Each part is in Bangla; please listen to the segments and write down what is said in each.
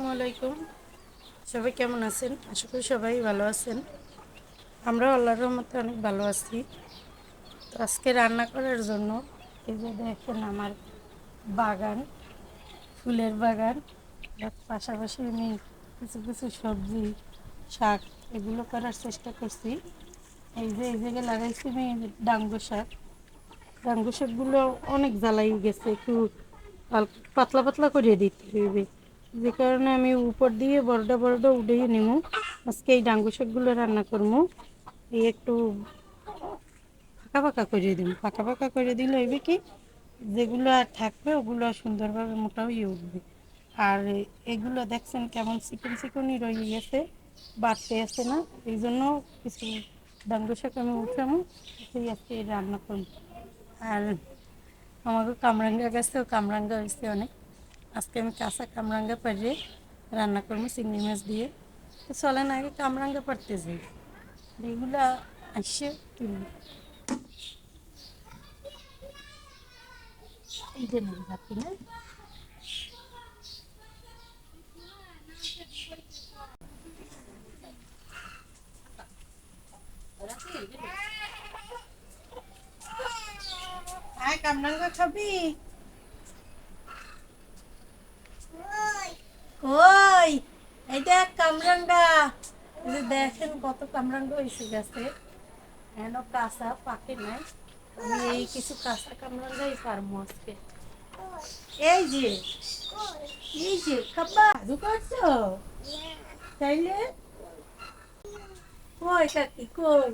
আসসালামু আলাইকুম। সবাই কেমন আছেন? আশা করি সবাই ভালো আছেন। আমরা আল্লাহর রহমতে অনেক ভালো আছি। তো আজকে রান্না করার জন্য এই যে দেখেন আমার বাগান, ফুলের বাগান। পাশাপাশি আমি কিছু কিছু সবজি, শাক এগুলো করার চেষ্টা করছি। এই যে, এই জায়গায় লাগাইছি আমি ডাঙ্গো শাক। ডাঙ্গো শাকগুলো অনেক জ্বালাই গেছে, একটু পাতলা পাতলা করে দিতে হবে। যে কারণে আমি উপর দিয়ে বড়টা বড়টা উঠেই নেব আজকে এই ডাঙ্গু শাকগুলো রান্না করব এই একটু ফাঁকা ফাঁকা করে দিব ফাঁকা ফাঁকা করে দিলে হইবে কি, যেগুলো আর থাকবে ওগুলো সুন্দরভাবে মোটা হয়ে উঠবে। আর এগুলো দেখছেন কেমন চিকন চিকনই রয়ে গেছে, বাড়তে আছে না। এই জন্য কিছু ডাঙ্গো শাক আমি উঠামো সেই আজকে রান্না করব আর আমাকে কামরাঙ্গা গাছেও কামরাঙ্গা হয়েছে অনেক। আজকে আমি কাঁচা কামরাঙ্গা পারিয়ে রান্না করব, চিংড়ি মাছ দিয়ে। তো চলেন আগে কামরাঙ্গা পারতে যাই। এগুলা আসে তুলি। এই যে নেই বাকি না আয় কামরাঙ্গা খাবি? ওই, এই দেখ কামরাঙ্গা। দেখেন কত কামরাঙ্গা হয়েছে গেছে। হেন কাঁচা পাকে নাই? আমি এই কিছু কাঁচা কামরাঙ্গাই পারব আজকে। এই যে এই যে খাবা দু করছ? তাইলে? কই কাকি, কই?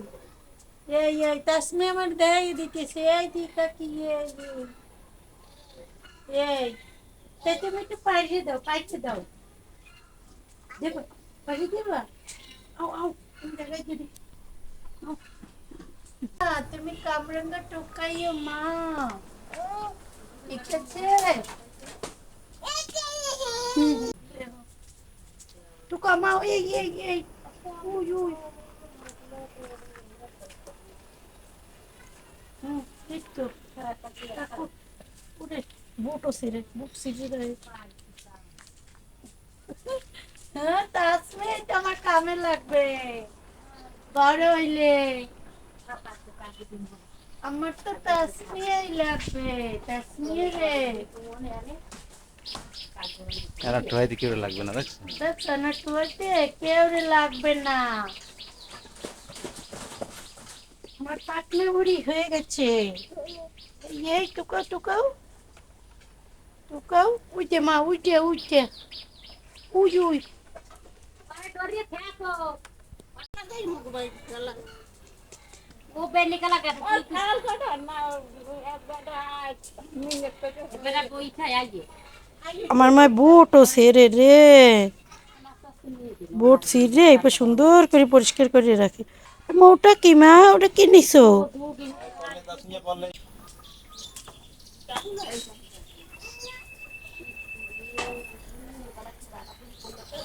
এই এই, তাসমি আমার দেয় দিতেছে। এই দি কাকি, এই এই। এই তা তুমি একটু পাইছে দাও পাইছে দাও। দেখো পাইছে দেবা আও আও তুমি জায়গায় দিবি আও। আ, তুমি কামরাঙ্গা টোকাইও মা ঠিক আছে হুম। টুকা মাও এই এই এই উই উই হুম এই তো রাখো। ওরে বুটও সিরে বুট সিরে দেয় হ্যাঁ তাসমি এটা আমার কামে লাগবে। বড় হইলে। আমার তো তাসমিয়াই লাগবে তাসমিয়া রে এরা ট্রাই দিকে লাগবে না দেখছেন দেখছ না টুয়েতে কেউ লাগবে না। আমার পাটনা বুড়ি হয়ে গেছে। এই টুকাও টুকাও টুকাও উঠে মা উঠে উঠে। উই উই। আমার মায় বুটও সেরে রে। বুট ছিঁড়ে এবার সুন্দর করে পরিষ্কার করে রাখে। মা ওটা কি মা? ওটা কি নিছো?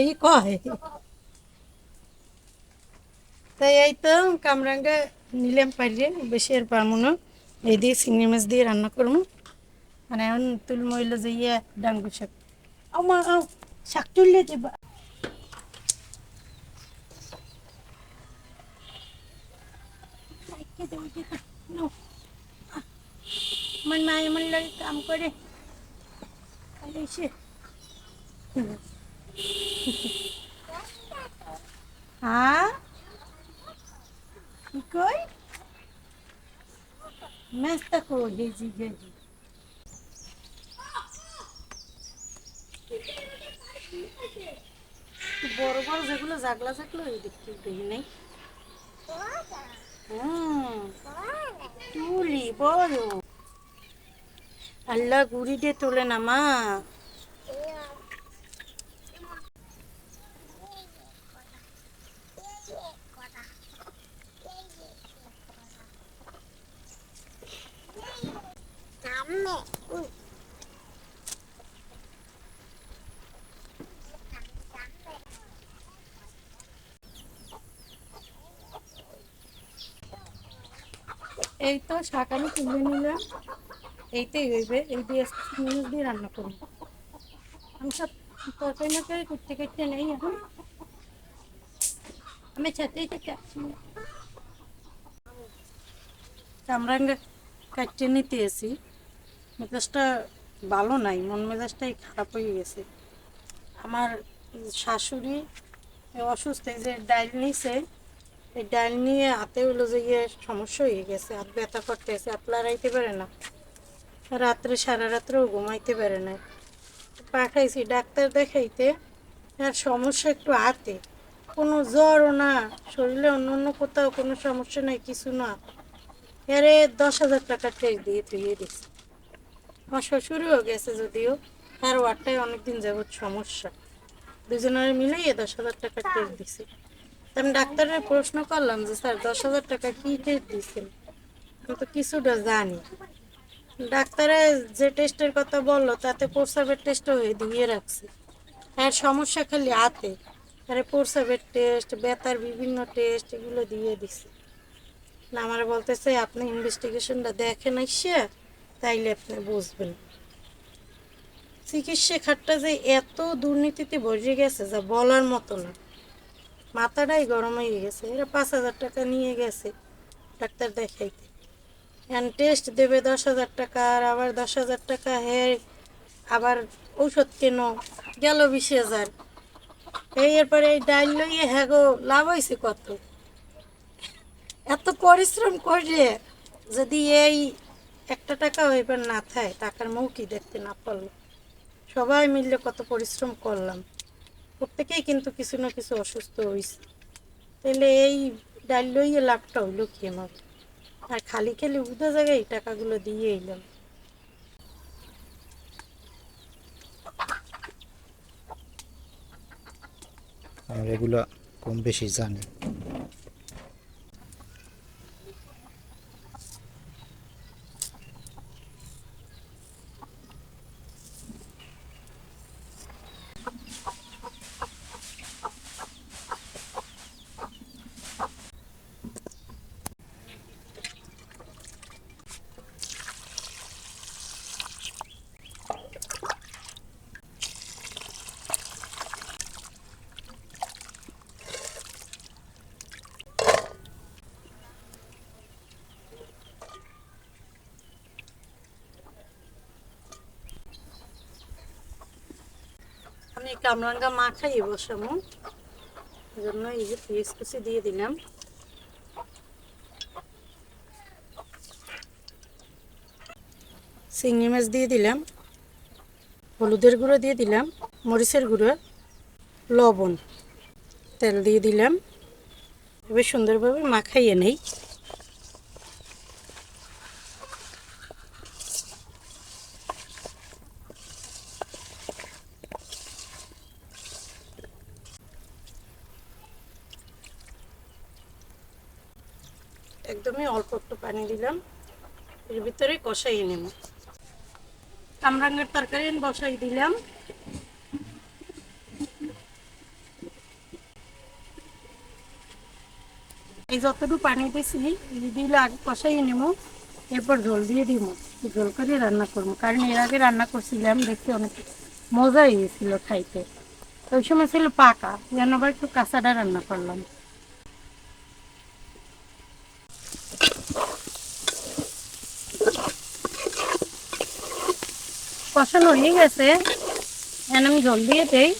এই কয় তাই এই তো কামরাঙ্গা নিলাম পারিয়ে, বেশি আর পারব না। এই দিয়ে চিংড়ি মাছ দিয়ে রান্না করব। মানে এখন তুল মইল যে ইয়ে ডাঙ্গু শাক। আও, শাক তুললে দেবা খেতে উঠে নাও। আমার মা এমন লাগে কাম করে আর এসে হ্যাঁ কি কই মেস্তা কো গেজি গেজি বড় বড় যেগুলো জাগলা জাগলো ওই দেখতে দেখি নাই। হুম। তুলি বড়। আল্লাহ গুড়ি দিয়ে তোলে না মা। এই তো শাক আমি তুলে নিলাম। এইটাই হইবে, এই দিয়ে দিয়ে রান্না করব। আমি সব তরকারি মরকারি করতে করতে নেই এখন। আমি ছাতেই তো কামরাঙ্গা কাটতে নিতে এসি। মেজাজটা ভালো নাই, মন মেজাজটাই খারাপ হয়ে গেছে। আমার শাশুড়ি অসুস্থ যে ডাইল নিছে, এই ডাইল নিয়ে হাতে হলো যে ইয়ে সমস্যা হয়ে গেছে হাত ব্যথা করতেছে আপনারা আইতে পারে না। রাত্রে, সারা রাত্রেও ঘুমাইতে পারে না। পাঠাইছি ডাক্তার দেখাইতে, আর সমস্যা একটু হাতে। কোনো জ্বরও না, শরীরে অন্য অন্য কোথাও কোনো সমস্যা নাই, কিছু না। এরে দশ হাজার টাকা টেস্ট দিয়ে তুইয়ে দিছি আমার শ্বশুরও গেছে যদিও, তার ওয়ারটায় অনেকদিন যাবৎ সমস্যা। দুজনের মিলেই দশ হাজার টাকা টেস্ট দিছি। আমি ডাক্তারের প্রশ্ন করলাম যে, স্যার, দশ হাজার টাকা কী টেস্ট দিচ্ছেন? আমি তো কিছুটা জানি। ডাক্তারে যে টেস্টের কথা বলল, তাতে প্রস্রাবের টেস্টও হয়ে দিয়ে রাখছে। আর সমস্যা খালি হাতে। আরে প্রস্রাবের টেস্ট ব্যথার বিভিন্ন টেস্ট এগুলো দিয়ে দিছে। না, আমার বলতেছে, আপনি ইনভেস্টিগেশনটা দেখেন আইসে, তাইলে আপনি বুঝবেন। চিকিৎসা খাতটা যে এত দুর্নীতিতে বসে গেছে, যা বলার মতো না। মাথাটাই গরম হয়ে গেছে। এরা পাঁচ হাজার টাকা নিয়ে গেছে ডাক্তার দেখাইতে। এখন টেস্ট দেবে দশ হাজার টাকা, আর আবার দশ হাজার টাকা হে, আবার ঔষধ কেন? গেল বিশ হাজার। এই এরপরে এই ডাইল লইয়ে হ্যাঁ গো, লাভ হয়েছে কত? এত পরিশ্রম করে যদি এই একটা টাকা এবার না থাকে টাকার মুখই দেখতে না পারল। সবাই মিললে কত পরিশ্রম করলাম। প্রত্যেকেই কিন্তু কিছু না কিছু অসুস্থ হয়েছে তাহলে এই ডাইল লইয়ে লাভটা হইল কি আমার? আর খালি খালি উদা জায়গায় এই টাকাগুলো দিয়ে এলাম। আর এগুলো কম বেশি জানি। কামরাঙ্গা মা খাইয়ে বসামো জন্য এই যে পেঁয়াজ কুচি দিয়ে দিলাম। চিংড়ি মাছ দিয়ে দিলাম, হলুদের গুঁড়ো দিয়ে দিলাম, মরিচের গুঁড়ো, লবণ, তেল দিয়ে দিলাম। এবার সুন্দরভাবে মাখাইয়ে নেই। একদমই অল্প একটু পানি দিলাম। এর ভিতরে কষাই নেব। কামরাঙ্গের তরকারি বসাই দিলাম। এই যতটুকু পানি দিয়েছি দিলে আগে কষাই নেব, এরপর ঝোল দিয়ে দিব। ঝোল করে রান্না করব। কারণ এর আগে রান্না করছিলাম, দেখতে অনেক মজা হয়েছিল খাইতে। ওই সময় ছিল পাকা, যেন আবার একটু কাঁচাটা রান্না করলাম। কষানো হয়ে গেছে এখন আমি জল দিয়ে দেই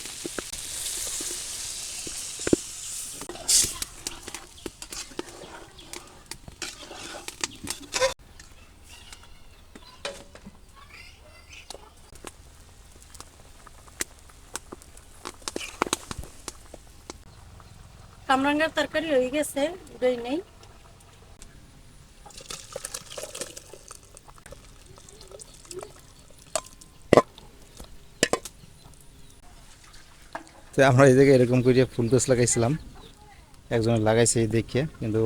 কামরাঙ্গার তরকারি হয়ে গেছে উড়াই নেই তো আমরা এই জায়গায় এরকম করে ফুল গাছ লাগাইছিলাম। একজনে লাগাইছে এই দেখে কিন্তু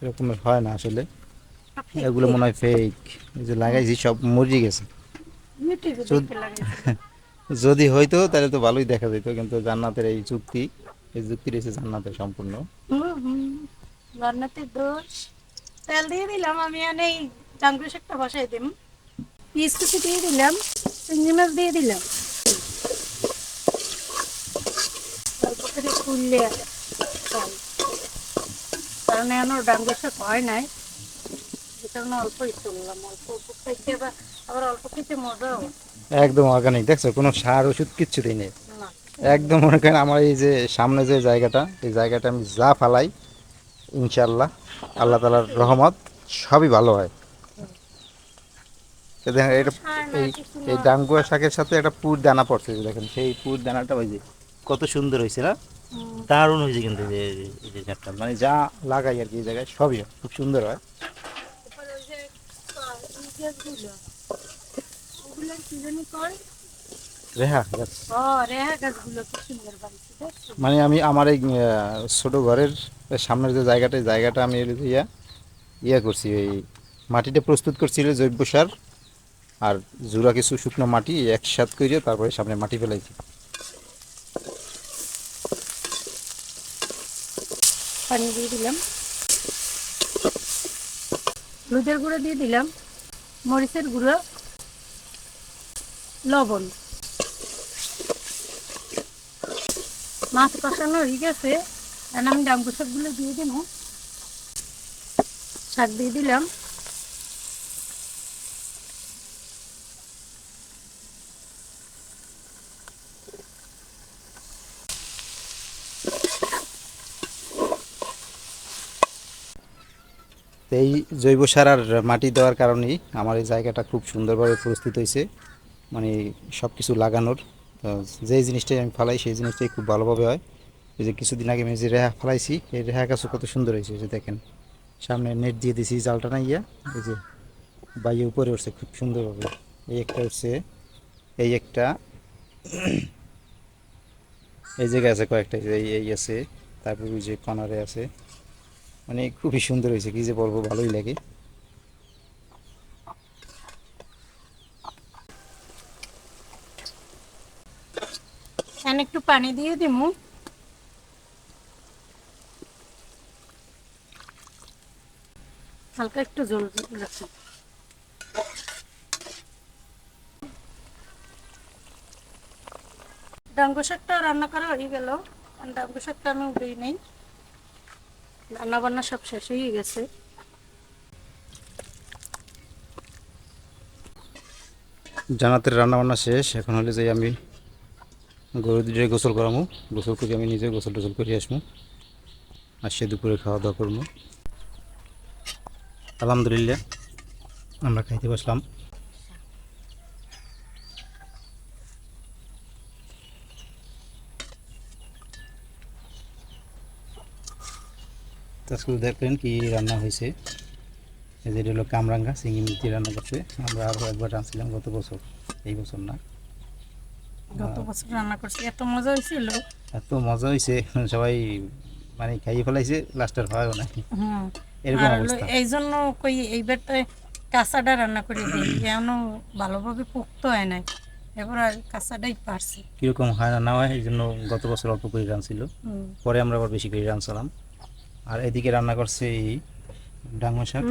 এরকমের হয় না আসলে। এগুলো মনে হয় ফেক এই যে লাগাইছি সব মরে গেছে। যদি হইতো তাহলে তো ভালোই দেখা যেত কিন্তু জান্নাতের এই যুক্তি এই যুক্তি রয়েছে জান্নাতের সম্পূর্ণ। হুম। দোষ। তেল দিয়ে দিলাম আমি এই ডাঙ্গুর শাকটা বসাই দিম। পিস দিয়ে দিলাম চিংড়ি মাছ দিয়ে দিলাম। চাল। কারণ এখন হয় নাই কারণে অল্পই অল্প অল্প খাইতে আবার আবার অল্প খেতে মজাও একদম অর্গানিক দেখছ কোনো সার ওষুধ কিচ্ছু দিই নেই একদম মনে করেন আমার এই যে সামনে যে জায়গাটা এই জায়গাটা আমি যা ফালাই ইনশাল্লাহ আল্লাহ তালার রহমত সবই ভালো হয় দেখেন এটা এই এই। ডাঙ্গুয়া শাকের সাথে একটা পুর দানা পড়ছে দেখেন সেই পুর দানাটা ওই যে কত সুন্দর হয়েছে না। দারুণ হয়েছে কিন্তু যে এই যে ঝাড়টা মানে যা লাগাই আর কি এই জায়গায় সবই খুব সুন্দর হয়? রেহা গাছ। মানে আমি আমার এই ছোট ঘরের সামনের যে জায়গাটা জায়গাটা আমি ইয়া ইয়া করছি এই মাটিটা প্রস্তুত করছিল জৈব সার আর জোড়া কিছু শুকনো মাটি একসাথ করে তারপরে সামনে মাটি ফেলাইছি পানি দিয়ে দিলাম। হলুদের গুঁড়ো দিয়ে দিলাম, মরিচের গুঁড়ো, লবণ। মাছ কষানো হয়ে গেছে আমি ডাম্বু শাকগুলো দিয়ে দিব। শাক দিয়ে দিলাম। এই জৈব সার আর মাটি দেওয়ার কারণেই আমার এই জায়গাটা খুব সুন্দরভাবে প্রস্তুত হয়েছে। মানে সব কিছু লাগানোর যেই জিনিসটাই আমি ফালাই সেই জিনিসটাই খুব ভালোভাবে হয়। এই যে কিছুদিন আগে আমি যে রেহা ফালাইছি, এই রেহা গাছও কত সুন্দর হয়েছে যে দেখেন। সামনে নেট দিয়ে দিয়েছি জালটা না ইয়া, এই যে বাইয়ে উপরে উঠছে খুব সুন্দরভাবে। এই একটা উঠছে, এই একটা, এই জায়গায় আছে কয়েকটা, এই এই- আছে, তারপর যে কর্নারে আছে। মানে খুবই সুন্দর হয়েছে, কি যে বলব, ভালোই লাগে। একটু পানি দিয়ে দিমু। হালকা একটু জল রাখি ডাঙ্গো শাকটা রান্না করা হয়ে গেল। ডাঙ্গো শাকটা আমি উঠেই নেই। রান্না বান্না সব শেষ হয়ে গেছে। জানাতের রান্না বান্না শেষ, এখন হলে যে আমি গরু দুটো গোসল করামো। গোসল করে, আমি নিজে গোসল টোসল করে আসব আর সে দুপুরে খাওয়া দাওয়া করব আলহামদুলিল্লাহ, আমরা খাইতে বসলাম। আজকে দেখলেন কি রান্না হয়েছে। এই যে হলো কামরাঙ্গা চিংড়ি মিষ্টি রান্না করছে। আমরা আরও একবার রাঁধছিলাম গত বছর এই বছর না। গত বছর রান্না করছি এত মজা হয়েছিল। এত মজা হয়েছে সবাই মানে খাইয়ে ফেলাইছে লাস্টের হয়ও না এরকম অবস্থা। এই জন্য কই এইবারটা কাঁচাটা রান্না করে দিই এখনও ভালোভাবে পুক্ত হয় নাই এবার কাঁচাটাই পারছি। কীরকম হয় না না হয় এই জন্য গত বছর অল্প করে রাঁধছিল। পরে আমরা আবার বেশি করে রাঁধছিলাম। আর এদিকে রান্না করছে এই ডাঙ্গর শাক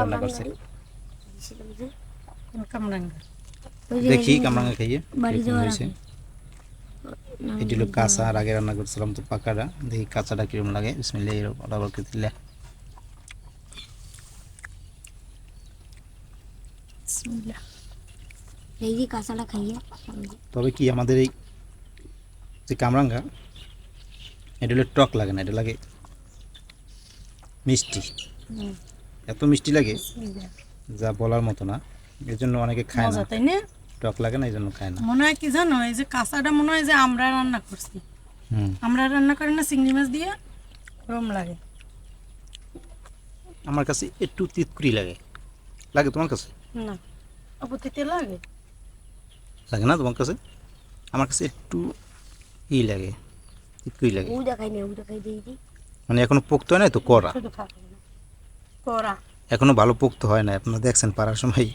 রান্না করছে। দেখি কামরাঙ্গা খাইয়ে হয়েছে। এটি হলো কাঁচা আর আগে রান্না করছিলাম তো পাকাটা। দেখি কাঁচাটা কীরকম লাগে। বিসমিল্লাহ এরকম দিলে। এই কাঁচাটা খাইয়ে। তবে কি আমাদের এই যে কামরাঙ্গা এটা হলো টক লাগে না এটা লাগে মিষ্টি। এত মিষ্টি লাগে যা বলার মতো না। এর জন্য অনেকে খায় না। তাই না? টক লাগে না এই জন্য খায় না। মনে হয় কি জানো এই যে কাঁচাটা মনে হয় যে আমরা রান্না করছি। আমরা রান্না করি না চিংড়ি মাছ দিয়ে গরম লাগে। আমার কাছে একটু তিতকুরি লাগে। লাগে তোমার কাছে? না। অপতিতে লাগে। লাগে না তোমার কাছে? আমার কাছে একটু ই লাগে তিতকুই লাগে। ও দেখাই নে ও দেখাই দিই মানে এখনও পোক্ত হয় না তো? করা করা এখনও ভালো পোক্ত হয় না আপনারা দেখছেন পাড়ার সময়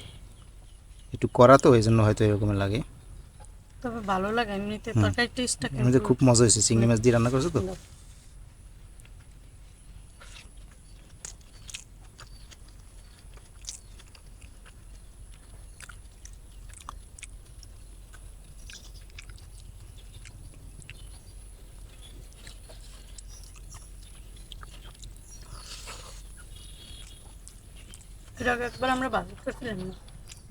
একটু করা তো এই জন্য হয়তো এরকম লাগে। তবে ভালো লাগে এমনিতে তরকারি টেস্টটা এমনিতে খুব মজা হয়েছে। চিংড়ি মাছ দিয়ে রান্না করেছ তো? একবার আমরা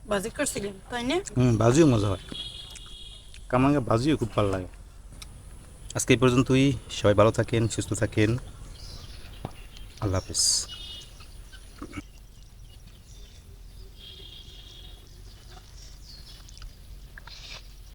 বাজি তাই ভাজিও মজা হয়। কামাঙ্গা বাজিও খুব ভালো লাগে। আজকে এই পর্যন্তই। সবাই ভালো থাকেন, সুস্থ থাকেন। আল্লাহ হাফিজ।